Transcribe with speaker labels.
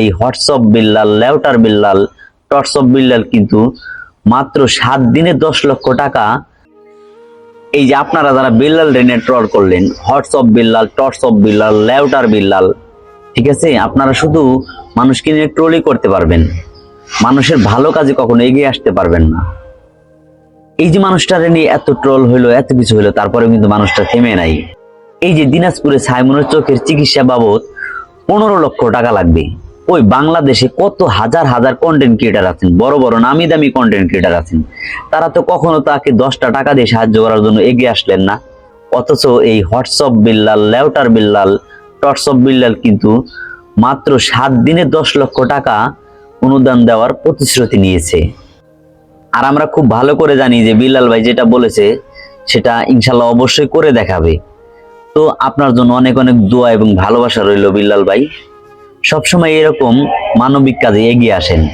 Speaker 1: এই হোয়াটসঅ্যাপ বিল্লাল, লেউটার বিল্লাল টটসঅপ বিল্লাল কিন্তু মাত্র সাত দিনে দশ লক্ষ টাকা। এই যে আপনারা যারা বিল্লাল রেনে ট্রল করলেন, হোয়াটসঅ্যাপ বিল্লাল টটসঅপ বিল্লাল, লেউটার বিল্লাল, ঠিক আছে? আপনারা শুধু মানুষকে নিয়ে ট্রোলই করতে পারবেন। মানুষের ভালো কাজে কখনো এগিয়ে আসতে পারবেন না। এই যে মানুষটারে নিয়ে এত ট্রোল হইল, এত কিছু হইল, তারপরেও কিন্তু মানুষটা থেমে নাই। এই যে দিনাজপুরে সাইমনের চোখের চিকিৎসা বাবদ পনেরো লক্ষ টাকা লাগবে। ওই বাংলাদেশে কত হাজার হাজার কন্টেন্ট ক্রিয়েটার আছেন, বড় বড় নামি দামি কন্টেন্ট ক্রিয়েটার আছেন। তারা তো কখনো তাকে দশটা টাকা দিয়ে সাহায্য করার জন্য এগিয়ে আসলেন না। অথচ এই হোয়াটসঅ্যাপ বিল্লাল, লেউটার বিল্লাল টটসঅপ বিল্লাল কিন্তু মাত্র সাত দিনে দশ লক্ষ টাকা অনুদান দেওয়ার প্রতিশ্রুতি নিয়েছে। আর আমরা খুব ভালো করে জানি যে বিল্লাল ভাই যেটা বলেছে, সেটা ইনশাল্লাহ অবশ্যই করে দেখাবে। তো আপনার জন্য অনেক অনেক দোয়া এবং ভালোবাসা রইল বিল্লাল ভাই। সবসময় এরকম মানবিক কাজে এগিয়ে আসেন।